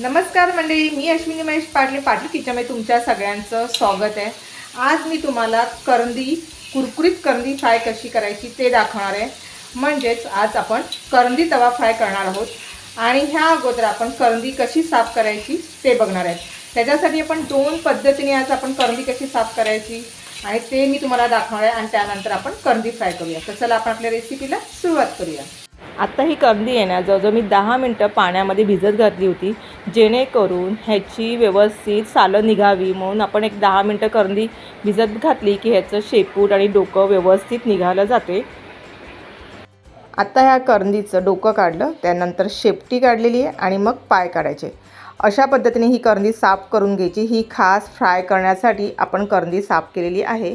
नमस्कार मंडळी मी अश्विनी महेश पाटले पाटील किचनमध्ये तुमच्या सगळ्यांचं स्वागत आहे. आज मी तुम्हाला करंदी कुरकुरीत करंदी फ्राय कशी करायची ते दाखवणार आहे. म्हणजेच आज आपण करंदी तवा फ्राय करणार आहोत आणि ह्या अगोदर आपण करंदी कशी साफ करायची ते बघणार आहेत त्याच्यासाठी आपण दोन पद्धतीने आज आपण करंदी कशी साफ करायची आणि ते मी तुम्हाला दाखवणार आहे आणि त्यानंतर आपण करंदी फ्राय करूया. तर चला आपण आपल्या रेसिपीला सुरुवात करूया. आत्ता ही कंदी आहे ना जवळजवळ मी दहा मिनटं पाण्यामध्ये भिजत घातली होती. जेणेकरून ह्याची व्यवस्थित सालं निघावी म्हणून आपण एक दहा मिनटं करंदी भिजत घातली की ह्याचं शेपूट आणि डोकं व्यवस्थित निघालं जाते. आत्ता ह्या करंदीचं डोकं काढलं त्यानंतर शेपटी काढलेली आहे आणि मग पाय काढायचे. अशा पद्धतीने ही करंदी साफ करून घ्यायची. ही खास फ्राय करण्यासाठी आपण करंदी साफ केलेली आहे.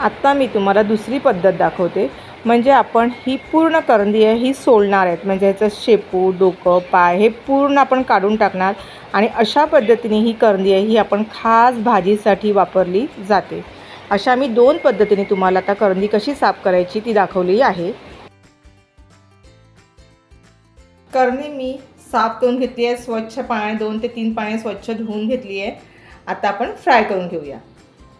आत्ता मी तुम्हाला दुसरी पद्धत दाखवते. म्हणजे आपण ही पूर्ण करंदी आहे ही सोलणार आहेत. म्हणजे ह्याचं शेपू डोकं पाय हे पूर्ण आपण काढून टाकणार आणि अशा पद्धतीने ही करंदी आहे ही आपण खास भाजीसाठी वापरली जाते. अशा मी दोन पद्धतीने तुम्हाला आता करंदी कशी साफ करायची ती दाखवली आहे. करंदी मी साफ करून घेतली आहे. स्वच्छ पाण्याने दोन ते तीन पाणी स्वच्छ धुवून घेतली आहे. आता आपण फ्राय करून घेऊया.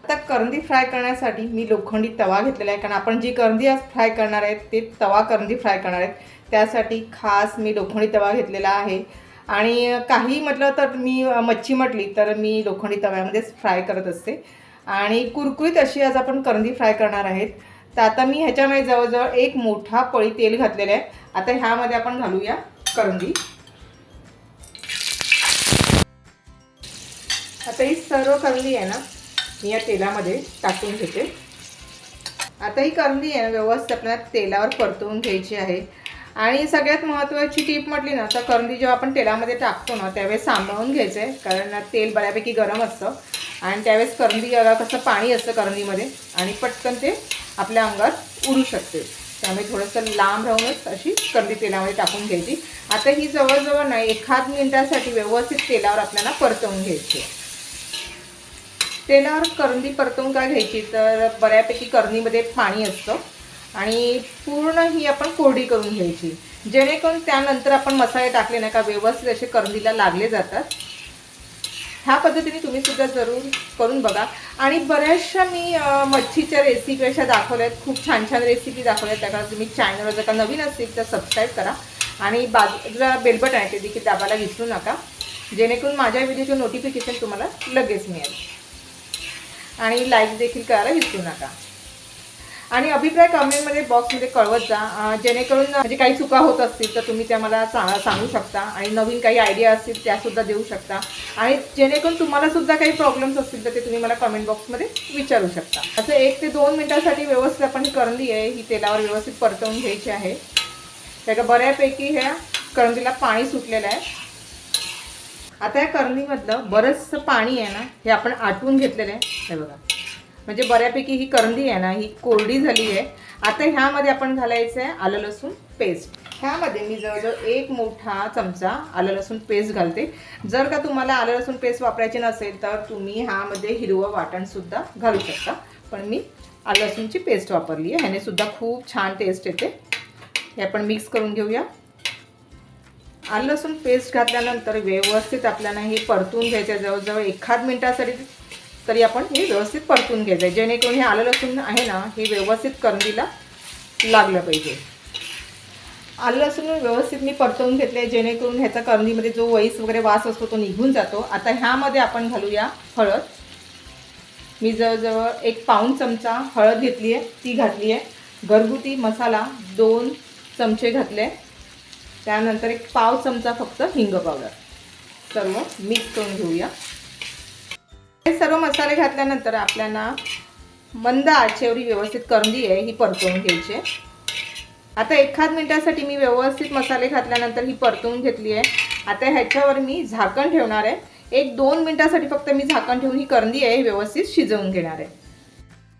आता करंदी फ्राय करण्यासाठी मी लोखंडी तवा घेतलेला आहे. कारण आपण जी करंदी आज फ्राय करणार आहेत ते तवा करंदी फ्राय करणार आहेत. त्यासाठी खास मी लोखंडी तवा घेतलेला आहे. आणि काही म्हटलं तर मी मच्छी म्हटली तर मी लोखंडी तव्यामध्येच फ्राय करत असते. आणि कुरकुरीत अशी आज आपण करंदी फ्राय करणार आहेत. तर आता मी ह्याच्यामध्ये जवळजवळ एक मोठा पळी तेल घातलेलं आहे. आता ह्यामध्ये आपण घालूया करंदी. आता ही सर्व करंदी आहे ना मी या तेलामध्ये टाकून घेते. आता ही करंदी आहे ना व्यवस्थित आपल्याला तेलावर परतवून घ्यायची आहे. आणि सगळ्यात महत्त्वाची टीप म्हटली ना तर करंदी जेव्हा आपण तेलामध्ये टाकतो ना त्यावेळेस सांभाळून घ्यायचं आहे कारण तेल बऱ्यापैकी गरम असतं. आणि त्यावेळेस करंदी कसं पाणी असतं करंदीमध्ये आणि पटकन ते आपल्या अंगात उडू शकते. त्यामुळे थोडंसं लांब राहूनच अशी करंदी तेलामध्ये टाकून घ्यायची. आता ही जवळजवळ नाही एखाद मिनिटासाठी व्यवस्थित तेलावर आपल्याला परतवून घ्यायची आहे. तेलावर करंदी परतवून काय घ्यायची? तर बऱ्यापैकी करणीमध्ये पाणी असतं. आणि पूर्ण ही आपण कोरडी करून घ्यायची. जेणेकरून त्यानंतर आपण मसाले टाकले ना का व्यवस्थित असे करंदीला लागले जातात. ह्या पद्धतीने तुम्ही सुद्धा जरूर करून बघा. आणि बऱ्याचशा मी मच्छीच्या रेसिपी अशा दाखवल्या आहेत खूप छान छान रेसिपी दाखवल्या आहेत त्याकडे तुम्ही चॅनलवर जर का नवीन असतील तर सबस्क्राईब करा. आणि बाजूला बेलबट आहे ते देखील दाबायला विसरू नका. जेणेकरून माझ्या व्हिडिओचे नोटिफिकेशन तुम्हाला लगेच मिळेल. आणि लाईक देखील करायला विसरू नका. आणि अभिप्राय कमेंटमध्ये बॉक्समध्ये कळवत जा. जेणेकरून म्हणजे काही चुका होत असतील तर तुम्ही त्या मला सा सांगू शकता. आणि नवीन काही आयडिया असतील त्यासुद्धा देऊ शकता. आणि जेणेकरून तुम्हाला सुद्धा काही प्रॉब्लेम्स असतील तर ते तुम्ही मला कमेंट बॉक्समध्ये विचारू शकता. असं एक ते दोन मिनटासाठी व्यवस्थित आपण ही करंदी आहे ही तेलावर व्यवस्थित परतवून घ्यायची आहे. त्याच्या बऱ्यापैकी ह्या करंदीला पाणी सुटलेलं आहे. आता या करंदीमधलं बरंचसं पाणी आहे ना हे आपण आटवून घेतलेलं आहे. हे बघा. म्हणजे बऱ्यापैकी ही करंदी आहे ना ही कोरडी झाली आहे. आता ह्यामध्ये आपण घालायचं आहे आलं लसूण पेस्ट. ह्यामध्ये मी जवळजवळ एक मोठा चमचा आलं लसूण पेस्ट घालते. जर का तुम्हाला आलं लसूण पेस्ट वापरायची नसेल तर तुम्ही ह्यामध्ये हिरवं वाटणसुद्धा घालू शकता. पण मी आलं लसूणची पेस्ट वापरली आहे. ह्याने सुद्धा खूप छान टेस्ट येते. हे आपण मिक्स करून घेऊया. आलं लसूण पेस्ट घातल्यानंतर व्यवस्थित आपल्याला हे परतून घ्यायचं आहे. जवळजवळ एखाद मिनटासाठी तरी आपण हे व्यवस्थित परतून घ्यायचं आहे. जेणेकरून हे आलं लसूण आहे ना हे व्यवस्थित करंदीला लागलं पाहिजे. आलं लसूण व्यवस्थित मी परतवून घेतले जेणेकरून ह्याचा करंदीमध्ये जो वैस वगैरे वास असतो तो निघून जातो. आता ह्यामध्ये आपण घालूया हळद. मी जवळजवळ एक पाऊण चमचा हळद घेतली आहे ती घातली आहे घरगुती मसाला दोन चमचे घातले. त्यानंतर एक पाव चमचा फक्त हिंग पावडर सर्व मिक्स करून घेऊया. हे सर्व मसाले घातल्यानंतर आपल्याला मंद आचेवरी व्यवस्थित करंदी आहे ही परतवून घ्यायची आहे. आता एखाद मिनिटासाठी मी व्यवस्थित मसाले घातल्यानंतर ही परतवून घेतली आहे. आता ह्याच्यावर मी झाकण ठेवणार आहे. एक दोन मिनटासाठी फक्त मी झाकण ठेवून ही करंदी आहे ही व्यवस्थित शिजवून घेणार आहे.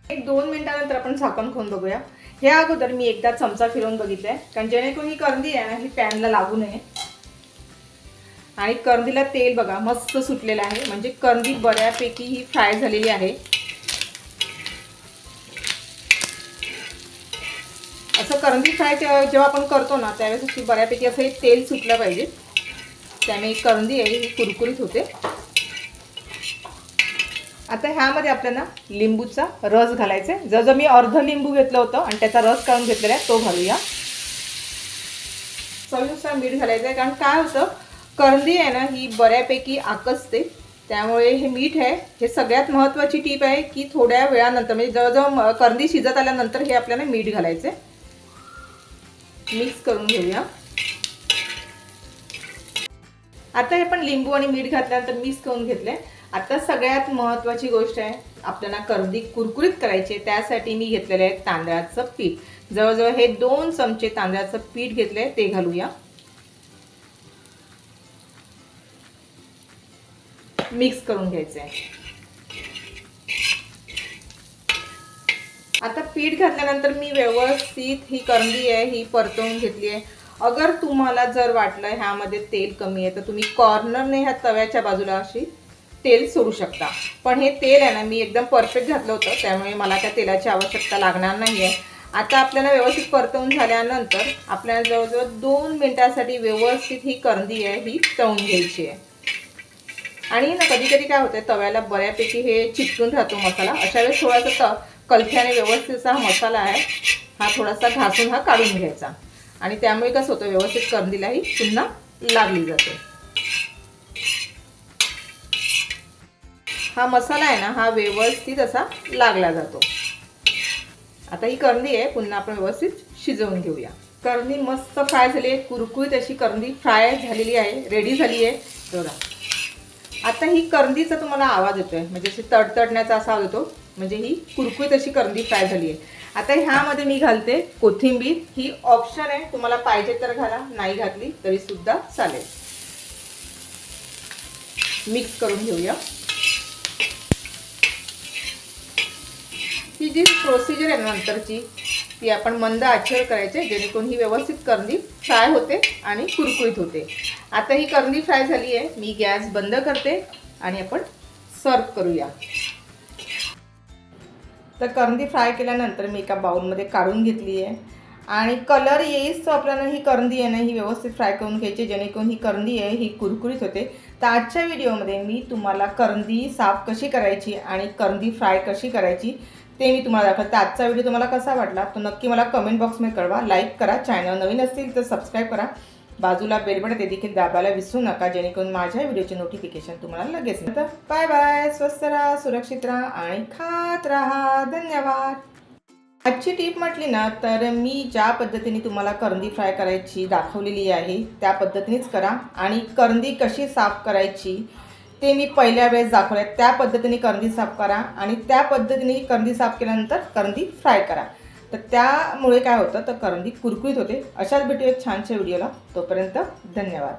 एक दोन मिनिटानंतर आपण झाकण खाऊन बघूया. ह्या अगोदर मी एकदा चमचा फिरवून बघितलाय कारण जेणेकरून ही करंदी आहे ना ही पॅनला लागू नये. आणि करंदीला तेल बघा मस्त सुटलेलं आहे. म्हणजे करंदी बऱ्यापैकी ही फ्राय झालेली आहे. असं करंदी फ्राय जेव्हा आपण करतो ना त्यावेळेस बऱ्यापैकी असं हे तेल सुटलं पाहिजे. त्यामुळे करंदी आहे ही कुरकुरीत होते. आता ह्यामध्ये आपल्याला लिंबूचा रस घालायचा आहे जसं मी अर्ध लिंबू घेतलं होतं आणि त्याचा रस काढून घेतलेला आहे तो घालूया. चवीनुसार मीठ घालायचं आहे कारण काय होतं करंदी आहे ना ही बऱ्यापैकी आकसते. त्यामुळे हे मीठ आहे. हे सगळ्यात महत्त्वाची टीप आहे की थोड्या वेळानंतर म्हणजे जवळजवळ करंदी शिजत आल्यानंतर हे आपल्याला मीठ घालायचं आहे मिक्स करून घेऊया. आता हे पण लिंबू आणि मीठ घातल्यानंतर मिक्स करून घेतलं आहे आता सगळ्यात महत्त्वाची गोष्ट आहे आपल्याला कर्दी कुरकुरीत करायची आहे त्यासाठी मी घेतलेलं आहे तांदळाचं पीठ. जवळजवळ हे दोन चमचे तांदळाचं पीठ घेतलंय ते घालूया. मिक्स करून घ्यायचं आहे आता पीठ घातल्यानंतर मी व्यवस्थित ही करंदी आहे ही परतवून घेतली आहे. अगर तुम्हाला जर वाटलं ह्यामध्ये तेल कमी आहे तर तुम्ही कॉर्नरने ह्या तव्याच्या बाजूला अशी तेल सोडू शकता. पण हे तेल आहे ना मी एकदम परफेक्ट घातलं होतं त्यामुळे मला त्या तेलाची आवश्यकता लागणार नाही आहे आता आपल्याला व्यवस्थित परतवून झाल्यानंतर आपल्याला जवळजवळ दोन मिनटासाठी व्यवस्थित ही करंदी आहे ही तळून घ्यायची आहे. आणि ना कधी कधी काय होतं तव्याला बऱ्यापैकी हे चिकटून राहतो मसाला. अशा वेळेस थोडासा त कलथ्याने व्यवस्थित हा मसाला आहे हा थोडासा घासून हा काढून घ्यायचा. आणि त्यामुळे कसं होतं व्यवस्थित करंदीलाही पुन्हा लागली जाते. हा मसाला आहे ना हा व्यवस्थित असा लागला जातो. आता ही करंदी आहे पुन्हा आपण व्यवस्थित शिजवून घेऊया. करंदी मस्त फ्राय झाली आहे कुरकुरीत अशी करंदी फ्राय झालेली आहे रेडी झाली आहे. बघा. आता ही करंदीचा तुम्हाला आवाज येतो आहे म्हणजे अशी तडतडण्याचा असा आवाज येतो म्हणजे ही कुरकुरीत अशी करंदी फ्राय झाली आहे. आता ह्यामध्ये मी घालते कोथिंबीर. ही ऑप्शन आहे तुम्हाला पाहिजे तर घाला नाही घातली तरी सुद्धा चालेल. मिक्स करून घेऊया. ही जी प्रोसिजर आहे नंतरची ती आपण मंद आचेवर करायची जेणेकरून ही व्यवस्थित करंदी फ्राय होते आणि कुरकुरीत होते. आता ही करंदी फ्राय झाली आहे मी गॅस बंद करते आणि आपण सर्व करूया. तर करंदी फ्राय केल्यानंतर मी एका बाउलमध्ये काढून घेतली आहे. आणि कलर येईस तर आपल्याला ही करंदी आहे ना ही व्यवस्थित फ्राय करून घ्यायची जेणेकरून ही करंदी आहे ही कुरकुरीत होते. तर आजच्या व्हिडिओमध्ये मी तुम्हाला करंदी साफ कशी करायची आणि करंदी फ्राय कशी करायची ते मी तुम्हाला दाखवते. आजचा व्हिडिओ तुम्हाला कसा वाटला तो नक्की मला कमेंट बॉक्समध्ये कळवा. लाईक करा. चॅनल नवीन असतील तर सबस्क्राईब करा. बाजूला बेलबड ते देखील दाबायला विसरू नका जेणेकरून माझ्या व्हिडिओचे नोटिफिकेशन तुम्हाला लगेच मिळतं बाय बाय स्वस्त राहा सुरक्षित राहा आणि खात राहा. धन्यवाद. आजची टीप म्हटली ना तर मी ज्या पद्धतीने तुम्हाला करंदी फ्राय करायची दाखवलेली आहे त्या पद्धतीनेच करा. आणि करंदी कशी साफ करायची ते मी पहिल्या वेळेस दाखवले त्या पद्धतीने करंदी साफ करा आणि त्या पद्धतीने करंदी साफ केल्यानंतर करंदी फ्राय करा. तर त्यामुळे काय होतं? तर करंदी कुरकुरीत होते. अशाच भेटू एक छानशा व्हिडिओला. तोपर्यंत धन्यवाद.